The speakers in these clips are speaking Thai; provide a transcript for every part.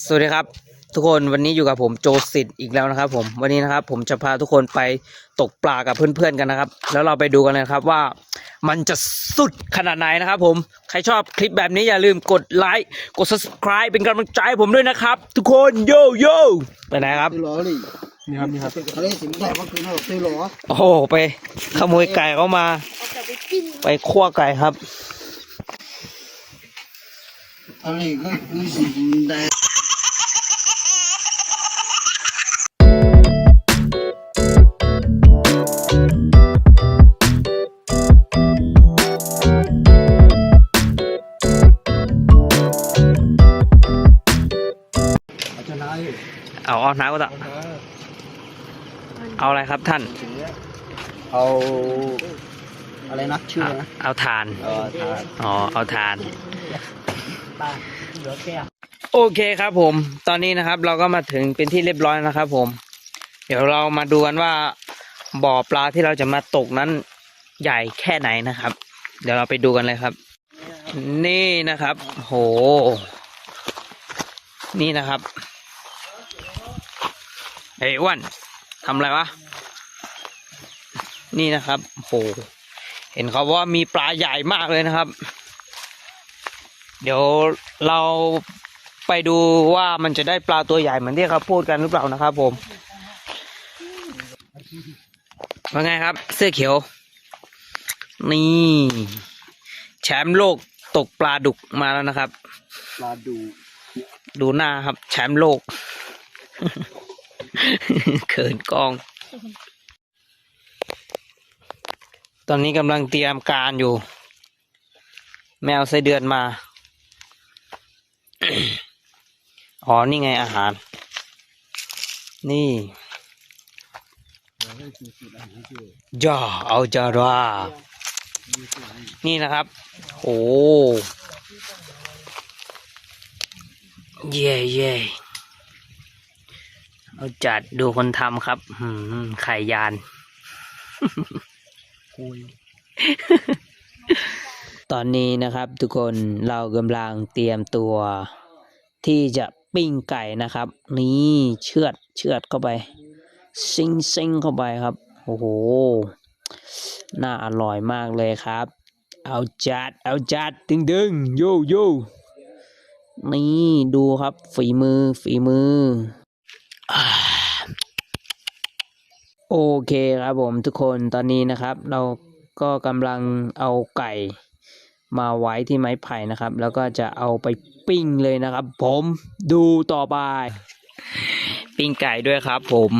สวัสดีครับ ทุกคนวันนี้อยู่กับผมโจสิทธิ์อีกแล้วนะครับ ผมวันนี้นะครับ ผมจะพาทุกคนไปตกปลากับเพื่อนๆกันนะครับ แล้วเราไปดูกันเลยนะครับว่า มันจะสุดขนาดไหนนะครับ ผมใครชอบคลิปแบบนี้อย่าลืมกดไลค์กด subscribe เป็นกำลังใจให้ผมด้วยนะครับ ทุกคนโยโย่ไปไหนครับซื้อล้อเลยนี่ครับนี่ครับเขาเรียกสินแสว่าคือเขาซื้อล้อโอ้โหไปขโมยไก่เขามา ไปคั่วไก่ครับอันนี้ก็คือสินแส อาเอาน้ำก็ต่อเอาอะไรครับท่าน เอาอะไรนะชื่อเอาอะไรนะเอาทานเออทานอ๋อเอาทานโอเคครับผม ตอนนี้นะครับ เราก็มาถึงเป็นที่เรียบร้อยนะครับ ผม เดี๋ยวเรามาดูกันว่าบ่อปลาที่เราจะมาตกนั้นใหญ่แค่ไหนนะครับ เดี๋ยวเราไปดูกันเลยครับ นี่นะครับ โห นี่นะครับ เฮ้ยอ้วนทำอะไรวะ นี่นะครับโหเห็นเขาว่ามีปลาใหญ่มากเลยนะครับ เดี๋ยวเราไปดูว่ามันจะได้ปลาตัวใหญ่เหมือนที่เขาพูดกันหรือเปล่านะครับ ผมว่าไงครับ เสื้อเขียว นี่ แชมป์โลกตกปลาดุกมาแล้วนะครับ ปลาดูดูหน้าครับ แชมป์โลก เขินกอง ตอนนี้กำลังเตรียมการอยู่ แมวไส้เดือนมา อ๋อ นี่ไงอาหาร นี่ย่าเอาจารานี่นะครับ โอ้ เย่เย่ เอาจัดดูคนทำครับหืมไข่ยานตอนนี้นะครับ ทุกคนเรากำลังเตรียมตัว ที่จะปิ้งไก่นะครับ นี่เชือดเชือดเข้าไป ซิงซิงเข้าไปครับ โอ้โห น่าอร่อยมากเลยครับ เอาจัด เอาจัดดึงดึงโยโยนี่ดูครับ ฝีมือฝีมืออ่า โอเคครับผมทุกคนตอนนี้นะครับ เราก็กำลังเอาไก่มาไว้ที่ไม้ไผ่นะครับ แล้วก็จะเอาไปปิ้งเลยนะครับ ผมดูต่อไป ปิ้งไก่ด้วยครับ ผม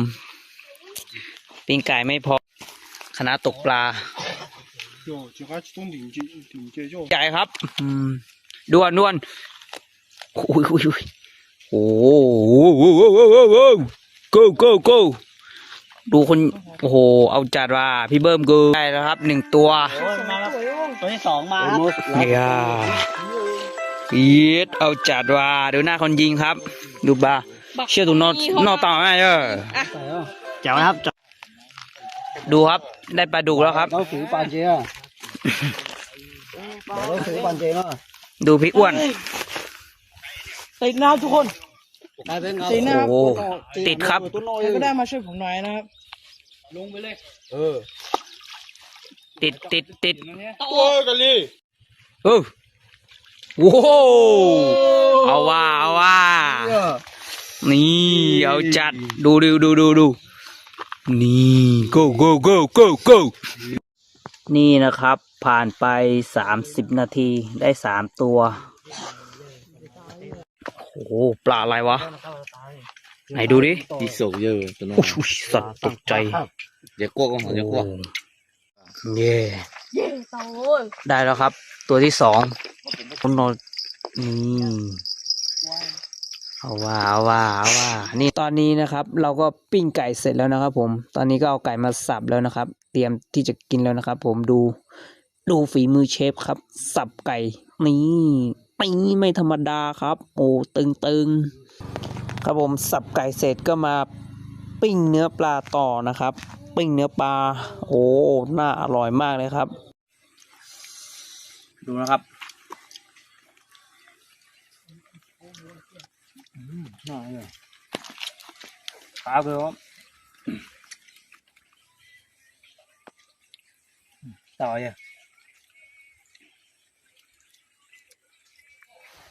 ปิ้งไก่ไม่พอคณะตกปลาใหญ่ครับดวนดวนอุ้ยอุ้ย โอ้ยโอ้โหโอ้โหโอ้โหโอ้โห go go go ดูคนโอ้โห เอาจัดว่าพี่เบิ้มกูได้แล้วครับหนึ่งตัวตัวที่สองมาครับเนี่ยปีดเอาจัดว่าดูหน้าคนยิงครับ ดูบาเชื่อตัวนอนนอกต่อไหมเออเจ๋วนะครับดูครับได้ปลาดุกแล้วครับเราถือปลาเจียเราถือปลาเจียเนาะดูพี่อ้วน ติดนะครับทุกคนติดนะครับโติดครับ ตัวหน่อยก็ได้มาช่วยผมหน่อยนะครับ ลงไปเลย เออติดติดติดโอ้กันลีเออโอ้โหเอาว่าเอาว่านี่เอาจัดดูดูดูดูดูนี่ go go go go go นี่นะครับ ผ่านไปสามสิบนาทีได้สามตัว โอ้โหปลาอะไรวะ ไหนดูดิดิสูงเยอะตัวนู้โสัตว์ตกใจเดี๋ยวกวก็หอเดี๋ยวกลัวเย่เย่โตได้แล้วครับ ตัวที่สองคนนอนอืมเอาว่าเอาว่าเอาว่านี่ตอนนี้นะครับ เราก็ปิ้งไก่เสร็จแล้วนะครับ ผม ตอนนี้ก็เอาไก่มาสับแล้วนะครับ เตรียมที่จะกินแล้วนะครับ ผมดู ดูฝีมือเชฟครับ สับไก่นี่ นี่ไม่ธรรมดาครับโอ้ตึงตึงๆ ครับผมสับไก่เสร็จก็มาปิ้งเนื้อปลาต่อนะครับ ปิ้งเนื้อปลา โอ้น่าอร่อยมากเลยครับ ดูนะครับน่าเนี่ยครับต่อเนี่ย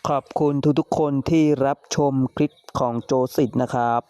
ขอบคุณทุกๆคนที่รับชมคลิปของโจสิทธ์นะครับ